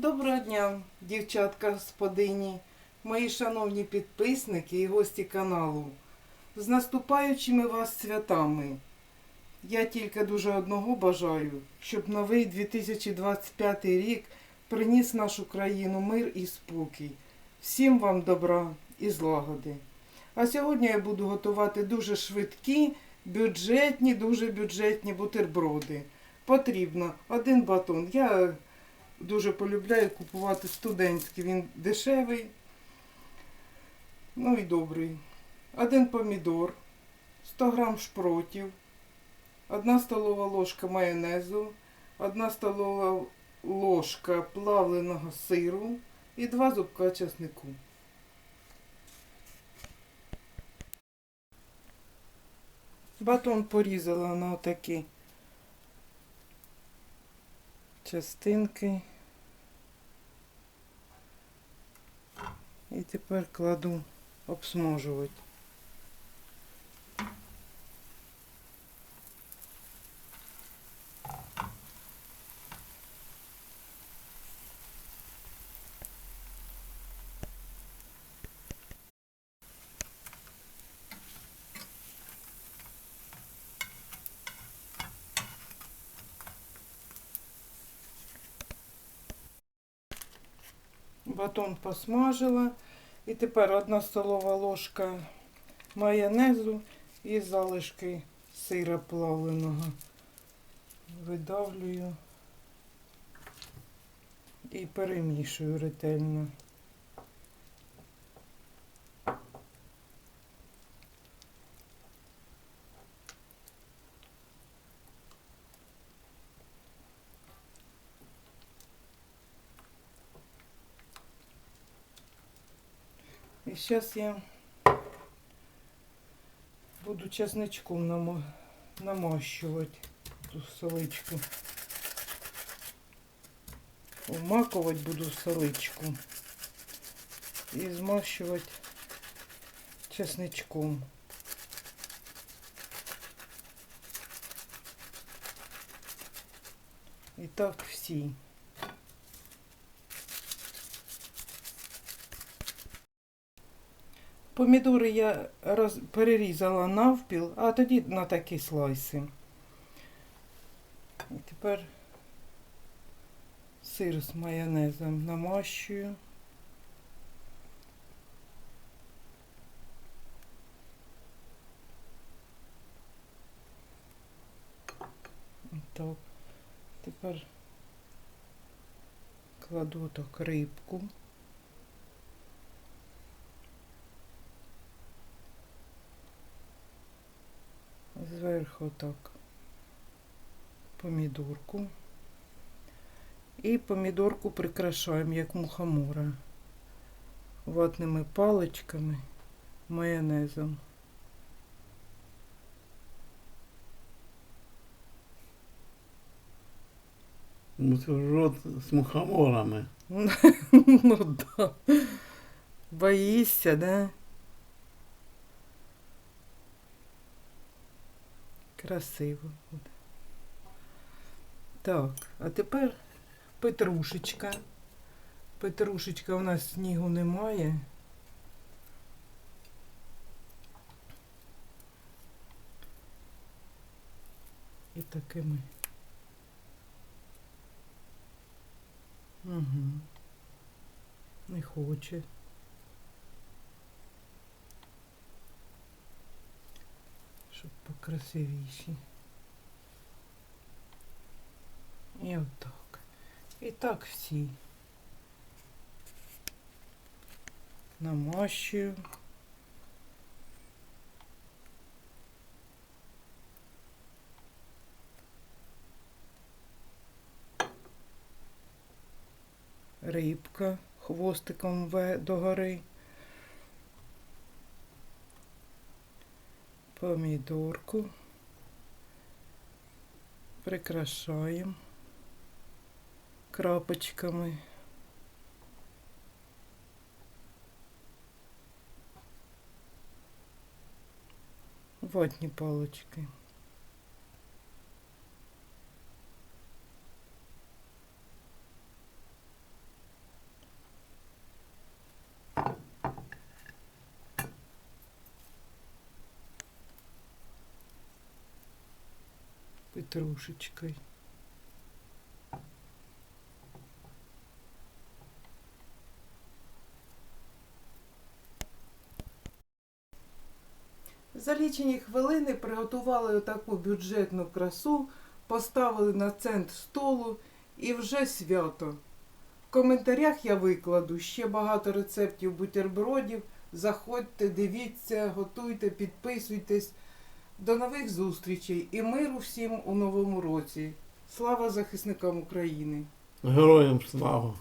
Доброго дня, дівчатка господині, мої шановні підписники і гості каналу. З наступаючими вас святами. Я тільки дуже одного бажаю, щоб новий 2025 рік приніс нашу країну мир і спокій. Всім вам добра і злагоди. А сьогодні я буду готувати дуже швидкі, бюджетні, дуже бюджетні бутерброди. Потрібно один батон. Я дуже полюбляю купувати студентський. Він дешевий, ну і добрий. Один помідор, 100 грам шпротів, 1 столова ложка майонезу, 1 столова ложка плавленого сиру і 2 зубка чеснику. Батон порізала на такі частинки. І тепер кладу обсмажувати. Батон посмажила. І тепер одна столова ложка майонезу і залишки сира плавленого. Видавлюю і перемішую ретельно. Зараз я буду чесничком намащувати ту соличку. Вмакувати буду соличку і змащувати чесничком. І так всі. Помідори я роз... перерізала навпіл, а тоді на такі слайси. І тепер сир з майонезом намащую. Тепер кладу так рибку. Зверху так помідорку. І помідорку прикрашаємо, як мухомора. Ватними паличками, майонезом. Бутерброд з мухоморами. Ну да. Боїшся, да? Красиво буде. Так, а тепер петрушечка. Петрушечка у нас снігу немає. І такими. Угу. Не хоче. Щоб покрасивіші. І отак. І так всі. Намащую. Рибка хвостиком догори. Помідорку. Прикрашаємо крапочками. Ватні палочки. Петрушечкою. За лічені хвилини приготували отаку бюджетну красу, поставили на центр столу і вже свято. В коментарях я викладу ще багато рецептів бутербродів. Заходьте, дивіться, готуйте, підписуйтесь. До нових зустрічей і миру всім у новому році. Слава захисникам України! Героям слава.